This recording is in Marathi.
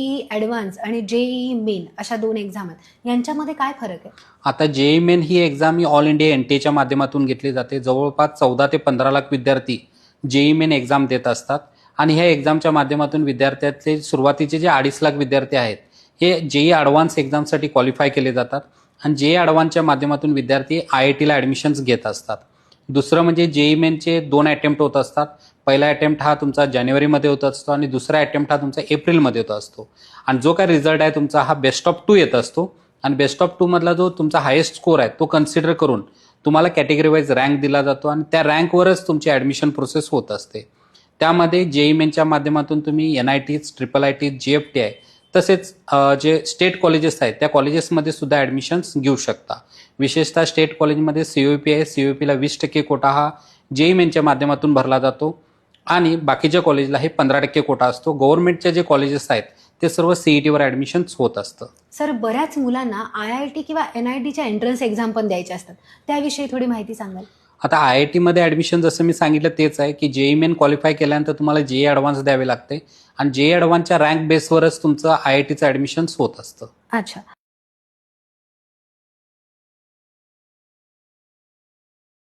ई ऍडव्हान्स आणि जेईई मेन अशा दोन एक्झाम आहेत. यांच्यामध्ये काय फरक आहे? आता जेई मेन ही एक्झाम ही ऑल इंडिया एन टी एच्या माध्यमातून घेतली जाते. जवळपास चौदा ते पंधरा लाख विद्यार्थी जेई मेन एक्झाम देत असतात. आणि ह्या एक्झामच्या माध्यमातून विद्यार्थ्यातले सुरुवातीचे जे अडीच लाख विद्यार्थी आहेत हे जेई ॲडव्हान्स एक्झामसाठी क्वालिफाय केले जातात. आणि जेई ॲडव्हान्सच्या माध्यमातून विद्यार्थी आय आय टीला ॲडमिशन्स घेत असतात. दुसरं म्हणजे जेई मेनचे दोन अटेम्प्ट होत असतात. पहिला अटेम्प्ट हा तुमचा जानेवारीमध्ये होत असतो आणि दुसरा अटेम्प्ट हा तुमचा एप्रिलमध्ये होत असतो. आणि जो काय रिझल्ट आहे तुमचा हा बेस्ट ऑफ टू येत असतो. आणि बेस्ट ऑफ टू मधला जो तुमचा हायेस्ट स्कोर आहे तो कन्सिडर करून तुम्हाला कॅटेगरी वाईज रँक दिला जातो आणि त्या रँकवरच तुमची ॲडमिशन प्रोसेस होत असते. त्यामध्ये जेई मेनच्या माध्यमातून तुम्ही N I Ts triple I T G F T I तसेच जे स्टेट कॉलेजेस आहेत त्या कॉलेजेसमध्ये सुद्धा ॲडमिशन्स घेऊ शकता. विशेषतः स्टेट कॉलेजमध्ये सी ओ पी आहे. सी ओ पीला वीस टक्के कोटा हा जेई मेनच्या माध्यमातून भरला जातो आणि बाकीच्या कॉलेजला हे पंधरा टक्के कोटा असतो. गव्हर्नमेंटच्या जे कॉलेजेस आहेत ते सर्व सीईटीवर ॲडमिशन्स होत असतं. सर बऱ्याच मुलांना आय आय टी किंवा एन आय टीच्या एंट्रन्स एक्झाम पण द्यायच्या असतात. त्याविषयी थोडी माहिती सांगाल? आता आय आय टीमध्ये ॲडमिशन जसं मी सांगितलं तेच आहे की जेई मेन क्वालिफाय केल्यानंतर तुम्हाला जे ॲडव्हान्स द्यावे लागते. आणि जे ॲडव्हान्सच्या रँक बेसवरच तुमचं आय आय टीचं ॲडमिशन्स होत असतं. अच्छा.